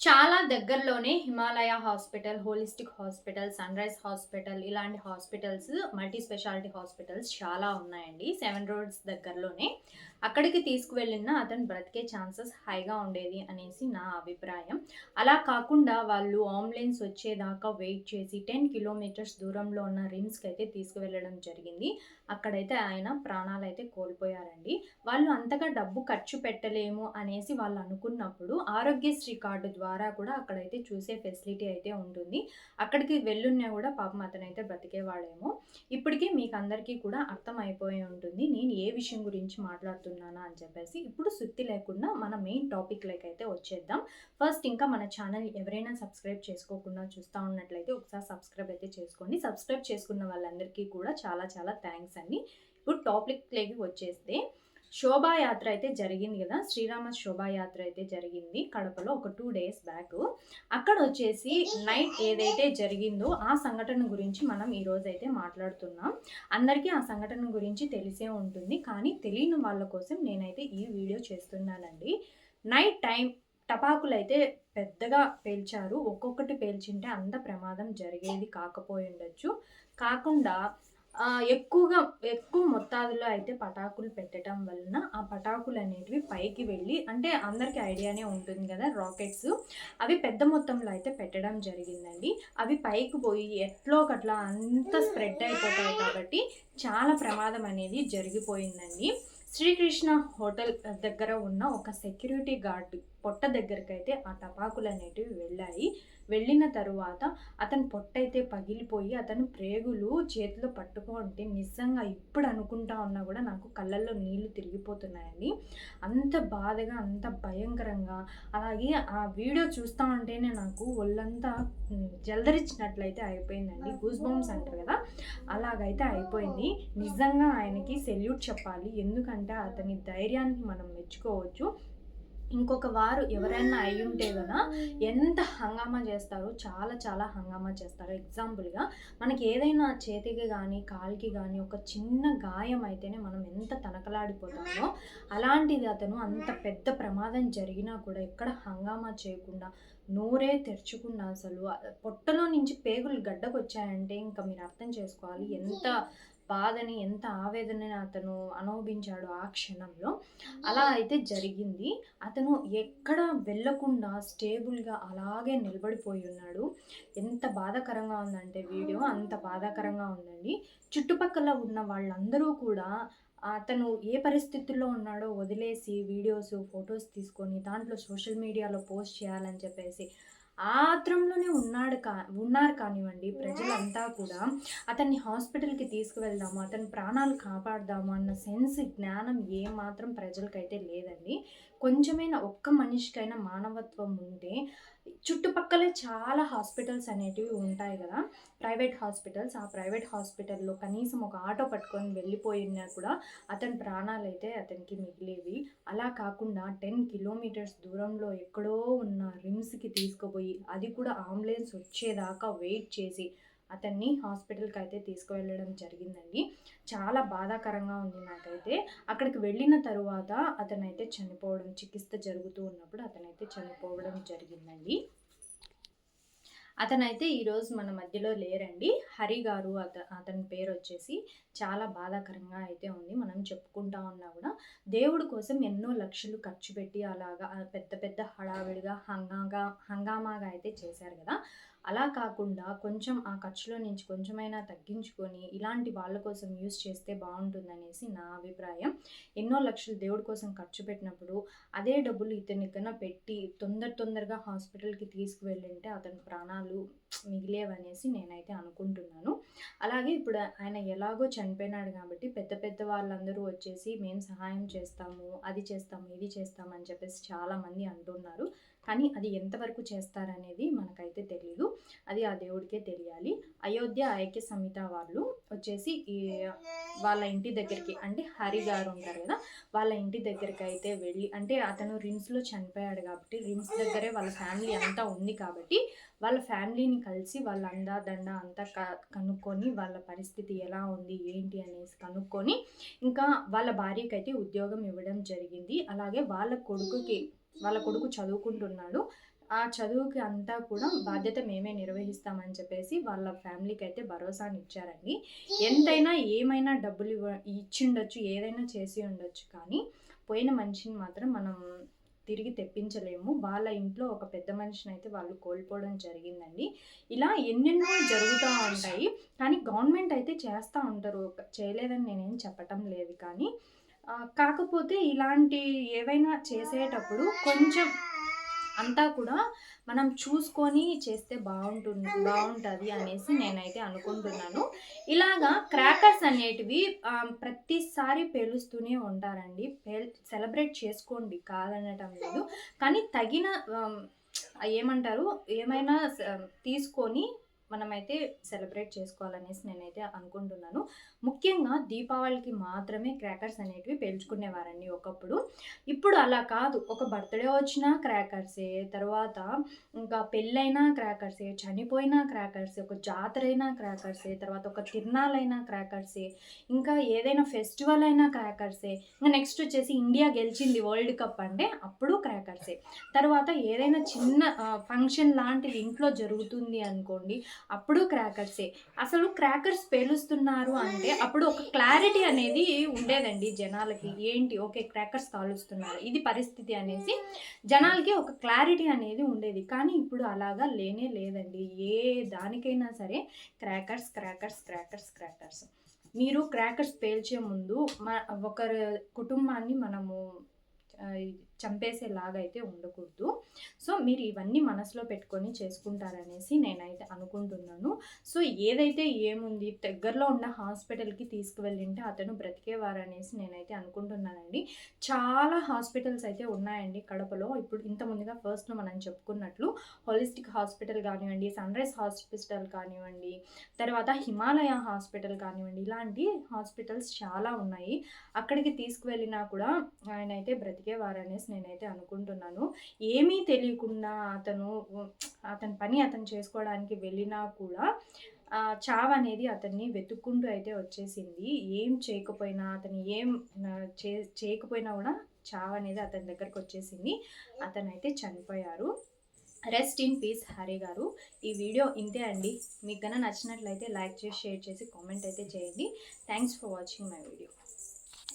చాలా దగ్గరలోనే Himalaya hospital, holistic hospital, sunrise hospital ఇలాంటి హాస్పిటల్స్, మల్టీ స్పెషాలిటీ హాస్పిటల్స్ చాలా ఉన్నాయండి. సెవెన్ రోడ్స్ దగ్గరలోనే. అక్కడికి తీసుకువెళ్ళినా అతను బ్రతికే ఛాన్సెస్ హైగా ఉండేది అనేసి నా అభిప్రాయం. అలా కాకుండా వాళ్ళు అంబులెన్స్ వచ్చేదాకా వెయిట్ చేసి 10 కిలోమీటర్స్ దూరంలో ఉన్న రిమ్స్‌కైతే తీసుకువెళ్ళడం జరిగింది. అక్కడైతే ఆయన ప్రాణాలు అయితే కోల్పోయారండి. వాళ్ళు అంతగా డబ్బు ఖర్చు పెట్టలేము అనేసి వాళ్ళు అనుకున్నప్పుడు ఆరోగ్యశ్రీ కార్డు ద్వారా ద్వారా కూడా అక్కడైతే చూసే ఫెసిలిటీ అయితే ఉంటుంది. అక్కడికి వెళ్ళున్నా కూడా పాపం అతనైతే బ్రతికేవాడేమో. ఇప్పటికి మీకందరికీ కూడా అర్థం అయిపోయి ఉంటుంది. నేను ఏ విషయం గురించి మాట్లాడుతున్నానా అని చెప్పేసి. ఇప్పుడు సుత్తి లేకుండా మన మెయిన్ టాపిక్‌లోకైతే వచ్చేద్దాం. ఫస్ట్ ఇంకా మన ఛానల్ ఎవరైనా సబ్స్క్రైబ్ చేసుకోకుండా చూస్తా ఉన్నట్లయితే ఒకసారి సబ్స్క్రైబ్ అయితే చేసుకోండి. సబ్స్క్రైబ్ చేసుకున్న వాళ్ళందరికీ కూడా చాలా చాలా థ్యాంక్స్ అండి. ఇప్పుడు టాపిక్‌లోకి వచ్చేస్తే శోభాయాత్ర అయితే జరిగింది కదా శ్రీరామ శోభాయాత్ర అయితే జరిగింది కడపలో ఒక టూ డేస్ బ్యాక్ అక్కడ వచ్చేసి నైట్ ఏదైతే జరిగిందో ఆ సంఘటన గురించి మనం ఈరోజైతే మాట్లాడుతున్నాం. అందరికీ ఆ సంఘటన గురించి తెలిసే ఉంటుంది. కానీ తెలియని వాళ్ళ కోసం నేనైతే ఈ వీడియో చేస్తున్నానండి. నైట్ టైమ్ టపాకులైతే పెద్దగా పేల్చారు. ఒక్కొక్కటి పేల్చింటే అంత ప్రమాదం జరిగేది కాకపోయుండొచ్చు. కాకుండా ఎక్కువగా ఎక్కువ మొత్తాదులో అయితే పటాకులు పెట్టడం వలన ఆ పటాకులు అనేటివి పైకి వెళ్ళి అంటే అందరికీ ఐడియానే ఉంటుంది కదా రాకెట్స్ అవి పెద్ద మొత్తంలో అయితే పెట్టడం జరిగిందండి. అవి పైకి పోయి ఎట్లో ఒకట్లా అంత స్ప్రెడ్ అయిపోతాయి కాబట్టి చాలా ప్రమాదం అనేది జరిగిపోయిందండి. శ్రీకృష్ణ హోటల్ దగ్గర ఉన్న ఒక సెక్యూరిటీ గార్డ్ పొట్ట దగ్గరకైతే ఆ టపాకులనేటివి వెళ్ళాయి. వెళ్ళిన తరువాత అతని పొట్టయితే పగిలిపోయి అతను ప్రేగులు చేతిలో పట్టుకుంటే నిజంగా ఇప్పుడు అనుకుంటా ఉన్నా కూడా నాకు కళ్ళల్లో నీళ్ళు తిరిగిపోతున్నాయండి. అంత బాధగా, అంత భయంకరంగా అలాగే ఆ వీడియో చూస్తా ఉంటేనే నాకు ఒళ్ళంతా హ్మ్, జలదరించినట్లయితే అయిపోయిందండి. గూస్ బాంబ్స్ అంటారు కదా అలాగైతే అయిపోయింది. నిజంగా ఆయనకి సెల్యూట్ చెప్పాలి. ఎందుకంటే అతని ధైర్యానికి మనం మెచ్చుకోవచ్చు. ఇంకొక వారు ఎవరైనా అయి ఉంటే కదా ఎంత హంగామా చేస్తారో చాలా చాలా హంగామా చేస్తారు. ఎగ్జాంపుల్‌గా మనకి ఏదైనా చేతికి కానీ కాలికి కానీ ఒక చిన్న గాయం అయితేనే మనం ఎంత తనకలాడిపోతామో అలాంటిది అతను అంత పెద్ద ప్రమాదం జరిగినా కూడా ఎక్కడ హంగామా చేయకుండా నోరే తెరుచుకున్నా అసలు పొట్టలో నుంచి పేగులు గడ్డకొచ్చాయంటే ఇంక మీరు అర్థం చేసుకోవాలి. ఎంత బాధని, ఎంత ఆవేదనని అతను అనుభవించాడో ఆ క్షణంలో. అలా అయితే జరిగింది. అతను ఎక్కడ వెళ్ళకుండా స్టేబుల్‌గా అలాగే నిలబడిపోయి ఉన్నాడు. ఎంత బాధాకరంగా ఉందంటే వీడియో అంత బాధాకరంగా ఉందండి. చుట్టుపక్కల ఉన్న వాళ్ళందరూ కూడా అతను ఏ పరిస్థితుల్లో ఉన్నాడో వదిలేసి వీడియోస్, ఫోటోస్ తీసుకొని దాంట్లో సోషల్ మీడియాలో పోస్ట్ చేయాలని చెప్పేసి ఆత్రంలోనే ఉన్నాడు కా ఉన్నారు కానివ్వండి ప్రజలంతా కూడా అతన్ని హాస్పిటల్‌కి తీసుకువెళ్దాము, అతని ప్రాణాలు కాపాడదాము అన్న సెన్స్, జ్ఞానం ఏమాత్రం ప్రజలకైతే లేదండి. కొంచెమైనా ఒక్క మనిషికైనా మానవత్వం ఉంటే చుట్టుపక్కలే చాలా హాస్పిటల్స్ అనేటివి ఉంటాయి కదా ప్రైవేట్ హాస్పిటల్స్. ఆ ప్రైవేట్ హాస్పిటల్‌లో కనీసం ఒక ఆటో పట్టుకొని వెళ్ళిపోయినా కూడా అతని ప్రాణాలు అయితే అతనికి మిగిలేవి. అలా కాకుండా 10 కిలోమీటర్స్ దూరంలో ఎక్కడో ఉన్న రిమ్స్‌కి తీసుకుపోయి అది కూడా అంబులెన్స్ వచ్చేదాకా వెయిట్ చేసి అతన్ని హాస్పిటల్కి అయితే తీసుకువెళ్ళడం జరిగిందండి. చాలా బాధాకరంగా ఉంది నాకైతే. అక్కడికి వెళ్ళిన తరువాత అతనైతే చనిపోవడం చికిత్స జరుగుతూ ఉన్నప్పుడు అతనైతే చనిపోవడం జరిగిందండి. అతనైతే ఈరోజు మన మధ్యలో లేరండి. హరి గారు అత అతని పేరు వచ్చేసి చాలా బాధాకరంగా అయితే ఉంది. మనం చెప్పుకుంటా ఉన్నా కూడా దేవుడి కోసం ఎన్నో లక్షలు ఖర్చు పెట్టి అలాగా పెద్ద పెద్ద హడావిడిగా హంగాగా హంగామాగా అయితే చేశారు కదా అలా కాకుండా కొంచెం ఆ ఖర్చులో నుంచి కొంచెమైనా తగ్గించుకొని ఇలాంటి వాళ్ళ కోసం యూజ్ చేస్తే బాగుంటుందనేసి నా అభిప్రాయం. ఎన్నో లక్షలు దేవుడి కోసం ఖర్చు పెట్టినప్పుడు అదే డబ్బులు ఇతని కన్నా పెట్టి తొందర తొందరగా హాస్పిటల్‌కి తీసుకువెళ్ళింటే అతని ప్రాణాలు మిగిలేవనేసి నేనైతే అనుకుంటున్నాను. అలాగే ఇప్పుడు ఆయన ఎలాగో చనిపోయినాడు కాబట్టి పెద్ద పెద్ద వాళ్ళందరూ వచ్చేసి మేము సహాయం చేస్తాము, అది చేస్తాము, ఇది చేస్తామని చెప్పేసి చాలామంది అంటున్నారు. కానీ అది ఎంతవరకు చేస్తారనేది మనకైతే తెలియదు అది ఆ దేవుడికే తెలియాలి. అయోధ్య ఐక్య సమిత వాళ్ళు వచ్చేసి ఈ వాళ్ళ ఇంటి దగ్గరికి అంటే హరి గారు ఉంటారు కదా వాళ్ళ ఇంటి దగ్గరికి అయితే వెళ్ళి అంటే అతను రిమ్స్‌లో చనిపోయాడు కాబట్టి రిమ్స్ దగ్గరే వాళ్ళ ఫ్యామిలీ అంతా ఉంది కాబట్టి వాళ్ళ ఫ్యామిలీని కలిసి వాళ్ళ అండా దండ అంతా క కనుక్కొని వాళ్ళ పరిస్థితి ఎలా ఉంది, ఏంటి అనేసి కనుక్కొని ఇంకా వాళ్ళ భార్యకైతే ఉద్యోగం ఇవ్వడం జరిగింది. అలాగే వాళ్ళ కొడుకుకి వాళ్ళ కొడుకు చదువుకుంటున్నాడు. ఆ చదువుకి అంతా కూడా బాధ్యత మేమే నిర్వహిస్తామని చెప్పేసి వాళ్ళ ఫ్యామిలీకి అయితే భరోసాని ఇచ్చారండి ఎంతైనా ఏమైనా డబ్బులు ఇవ్వ ఇచ్చిండొచ్చు ఏదైనా చేసి ఉండొచ్చు కానీ పోయిన మనిషిని మాత్రం మనం తిరిగి తెప్పించలేము. వాళ్ళ ఇంట్లో ఒక పెద్ద మనిషిని అయితే వాళ్ళు కోల్పోవడం జరిగిందండి. ఇలా ఎన్నెన్నో జరుగుతూ ఉంటాయి. కానీ గవర్నమెంట్ అయితే చేస్తూ ఉంటారు. చేయలేదని నేనేం చెప్పటం లేదు కానీ కాకపోతే ఇలాంటి ఏవైనా చేసేటప్పుడు కొంచెం అంతా కూడా మనం చూసుకొని చేస్తే బాగుంటుంది బాగుంటుంది అనేసి నేనైతే అనుకుంటున్నాను. ఇలాగా క్రాకర్స్ అనేటివి ప్రతిసారి పేలుస్తూనే ఉంటారండి. పేల్ సెలబ్రేట్ చేసుకోండి కాదనటం లేదు. కానీ తగిన ఏమంటారు? ఏమైనా తీసుకొని మనమైతే సెలబ్రేట్ చేసుకోవాలనేసి నేనైతే అనుకుంటున్నాను. ముఖ్యంగా దీపావళికి మాత్రమే క్రాకర్స్ అనేటివి పేల్చుకునేవారండి ఒకప్పుడు. ఇప్పుడు అలా కాదు. ఒక బర్త్డే వచ్చినా క్రాకర్సే తర్వాత ఇంకా పెళ్ళైనా క్రాకర్సే చనిపోయినా క్రాకర్సే ఒక జాతర అయినా క్రాకర్సే తర్వాత ఒక తిరునాళ్ళైనా క్రాకర్సే ఇంకా ఏదైనా ఫెస్టివల్ అయినా క్రాకర్సే ఇంకా నెక్స్ట్ వచ్చేసి ఇండియా గెలిచింది వరల్డ్ కప్ అంటే అప్పుడు క్రాకర్సే. తర్వాత ఏదైనా చిన్న ఫంక్షన్ లాంటిది ఇంట్లో జరుగుతుంది అనుకోండి అప్పుడు క్రాకర్సే. అసలు క్రాకర్స్ పేలుస్తున్నారు అంటే అప్పుడు ఒక క్లారిటీ అనేది ఉండేదండి జనాలకి. ఏంటి? ఓకే క్రాకర్స్ కాలుస్తున్నారు. ఇది పరిస్థితి అనేసి జనాలకి ఒక క్లారిటీ అనేది ఉండేది. కానీ ఇప్పుడు అలాగా లేనే లేదండి. ఏ దానికైనా సరే క్రాకర్స్ క్రాకర్స్ క్రాకర్స్ క్రాకర్స్. మీరు క్రాకర్స్ పేల్చే ముందు మా ఒకరి కుటుంబాన్ని మనము చంపేసేలాగా అయితే ఉండకూడదు. సో మీరు ఇవన్నీ మనసులో పెట్టుకొని చేసుకుంటారనేసి నేనైతే అనుకుంటున్నాను. సో ఏదైతే ఏముంది దగ్గరలో ఉన్న హాస్పిటల్కి తీసుకువెళ్ళింటే అతను బ్రతికేవారనేసి నేనైతే అనుకుంటున్నానండి. చాలా హాస్పిటల్స్ అయితే ఉన్నాయండి కడపలో. ఇప్పుడు ఇంత ముందుగా ఫస్ట్లో మనం చెప్పుకున్నట్లు హోలిస్టిక్ హాస్పిటల్ కానివ్వండి సన్ రైజ్ హాస్పిటల్ కానివ్వండి తర్వాత హిమాలయ హాస్పిటల్ కానివ్వండి ఇలాంటి హాస్పిటల్స్ చాలా ఉన్నాయి. అక్కడికి తీసుకువెళ్ళినా కూడా ఆయన అయితే బ్రతికేవారనేసి నేనైతే అనుకుంటున్నాను. ఏమీ తెలియకుండా అతను అతని పని అతను చేసుకోవడానికి వెళ్ళినా కూడా చావ్ అనేది అతన్ని వెతుక్కుంటూ అయితే వచ్చేసింది. ఏం చేయకపోయినా అతను ఏం చే చేయకపోయినా కూడా చావ్ అనేది అతని దగ్గరకు వచ్చేసింది. అతనైతే చనిపోయారు. రెస్ట్ ఇన్ పీస్ హరి గారు. ఈ వీడియో ఇంతే అండి. మీకు కన్నా నచ్చినట్లయితే లైక్ చేసి షేర్ చేసి కామెంట్ అయితే చేయండి. Thanks for watching my video